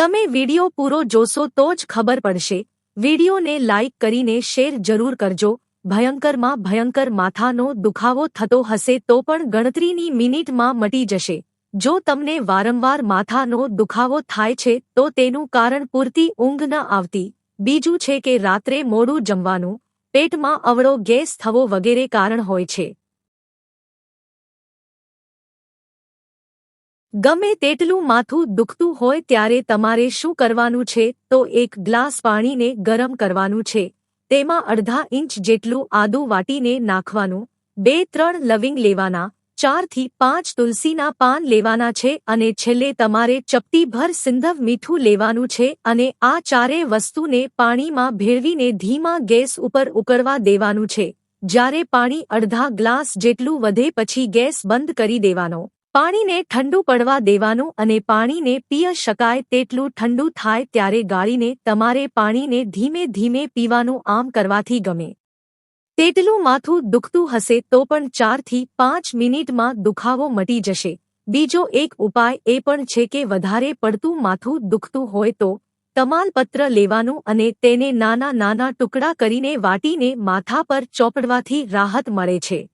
તમે વિડિયો પૂરો જોશો તો જ ખબર પડશે. વિડિયોને લાઇક કરીને શેર જરૂર કરજો. ભયંકરમાં ભયંકર માથાનો દુખાવો થતો હશે તો પણ ગણતરીની મિનિટમાં મટી જશે. જો તમને વારંવાર માથાનો દુખાવો થાય છે તો તેનું કારણ પૂરતી ઊંઘ ન આવતી. બીજું છે કે રાત્રે મોડું જમવાનું. પેટમાં અવળો ગેસ થવો વગેરે કારણ હોય છે. ગમે તેટલું માથું દુખતું હોય ત્યારે તમારે શું કરવાનું છે? તો એક ગ્લાસ પાણીને ગરમ કરવાનું છે. તેમાં અડધા ઇંચ જેટલું આદું વાટીને નાખવાનું. બે, ત્રણ લવિંગ લેવાના. ચારથી પાંચ તુલસીના પાન લેવાના છે અને છેલ્લે તમારે ચપટીભર સિંધવ મીઠું લેવાનું છે અને આ ચારે વસ્તુને પાણીમાં ભેળવીને ધીમા ગેસ ઉપર ઉકળવા દેવાનું છે. જ્યારે પાણી અડધા ગ્લાસ જેટલું વધે પછી ગેસ બંધ કરી દેવાનો. પાણીને ઠંડુ પડવા દેવાનું અને પાણીને પીય શકાય તેટલું ઠંડુ થાય ત્યારે ગાળીને તમારે પાણીને ધીમે ધીમે પીવાનું આમ કરવાથી ગમે. તેટલું માથું દુખતું હશે તો પણ ચારથી પાંચ મિનિટમાં દુખાવો મટી જશે. બીજો એક ઉપાય એ પણ છે કે વધારે પડતું માથું દુખતું હોય તો તમાલપત્ર લેવાનું અને તેને નાના નાના ટુકડા કરીને વાટીને માથા પર ચોપડવાથી રાહત મળે છે.